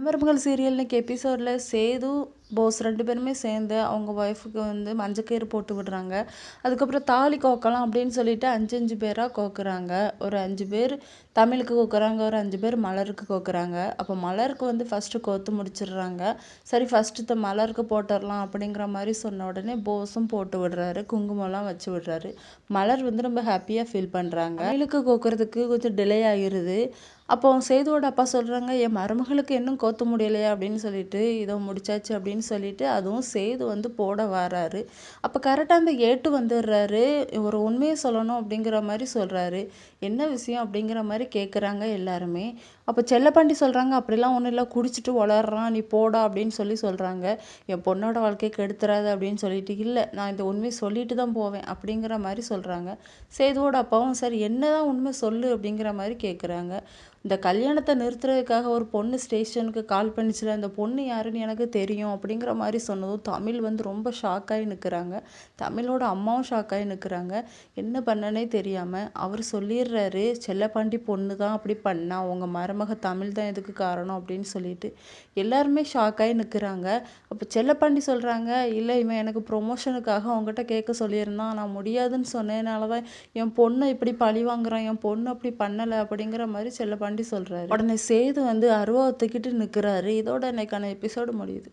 மணமருமகள் serial இன்னைக்கு எபிசோடில் சேது போஸ் ரெண்டு பேருமே சேர்ந்து அவங்க ஒய்ஃபுக்கு வந்து மஞ்சக்கயிறு போட்டு விடுறாங்க. அதுக்கப்புறம் தாலி கோக்கலாம் அப்படின்னு சொல்லிட்டு அஞ்சு அஞ்சு பேராக கோக்குறாங்க. ஒரு அஞ்சு பேர் தமிழுக்கு கோக்குறாங்க ஒரு அஞ்சு பேர் மலருக்கு கோக்குறாங்க. அப்போ மலருக்கு வந்து ஃபஸ்ட்டு கோத்து முடிச்சிடுறாங்க. சரி ஃபஸ்ட்டு மலருக்கு போட்டுடலாம் அப்படிங்கிற மாதிரி சொன்ன உடனே போஸும் போட்டு விடுறாரு குங்குமம்லாம் வச்சு விடுறாரு. மலர் வந்து ரொம்ப ஹாப்பியாக ஃபீல் பண்ணுறாங்க தமிழுக்கு கோக்குறதுக்கு கொஞ்சம் டிலே ஆகிருது அப்போ சேதுவோட அப்பா சொல்கிறாங்க என் மருமகளுக்கு இன்னும் கோத்து முடியலையா அப்படின்னு சொல்லிட்டு இதோ முடிச்சாச்சு அப்படின்னு சொல்லிட்டு அதுவும் சேது வந்து போட வராரு. அப்போ கரெக்டாக அந்த ஏட்டு வந்துடுறாரு. ஒரு உண்மையை சொல்லணும் அப்படிங்கிற மாதிரி சொல்கிறாரு என்ன விஷயம்? அப்படிங்கிற மாதிரி கேட்குறாங்க எல்லாருமே. அப்போ செல்லப்பாண்டி சொல்கிறாங்க அப்படிலாம் ஒன்றும் இல்லை குடிச்சிட்டு வளர்றான் நீ போடா அப்படின்னு சொல்லி சொல்கிறாங்க என் பொண்ணோட வாழ்க்கையை கெடுத்துறாது அப்படின்னு சொல்லிட்டு இல்லை நான் இந்த உண்மையை சொல்லிட்டு தான் போவேன் அப்படிங்கிற மாதிரி சொல்கிறாங்க சேதுவோட அப்பாவும் சரி என்ன தான் உண்மை சொல்லு அப்படிங்கிற மாதிரி கேட்குறாங்க இந்த கல்யாணத்தை நிறுத்துறதுக்காக ஒரு பொண்ணு ஸ்டேஷனுக்கு கால் பண்ணிச்சுல அந்த பொண்ணு யாருன்னு எனக்கு தெரியும் அப்படிங்கிற மாதிரி சொன்னதும் தமிழ் வந்து ரொம்ப ஷாக்காகி நிற்கிறாங்க தமிழோட அம்மாவும் ஷாக்காகி நிற்கிறாங்க என்ன பண்ணனே தெரியாமல் அவர் சொல்லிடுறாரு செல்லப்பாண்டி பொண்ணு தான் அப்படி பண்ணா உங்கள் மருமக தமிழ் தான் இதுக்கு காரணம் அப்படின்னு சொல்லிட்டு எல்லாருமே ஷாக்காகி நிற்கிறாங்க அப்போ செல்லப்பாண்டி சொல்கிறாங்க இல்லை இவன் எனக்கு ப்ரொமோஷனுக்காக அவங்ககிட்ட கேட்க சொல்லியிருந்தான் நான் முடியாதுன்னு சொன்னதுனால தான் என் பொண்ணை இப்படி பழி வாங்குறான் என் பொண்ணு அப்படி பண்ணலை அப்படிங்கிற மாதிரி செல்லப்பாண்டி சொல்கிறாரு உடனே சேது வந்து அருவாவை தூக்கிட்டு நிற்கிறாரு இதோட இன்னைக்கான எபிசோடு முடியுது.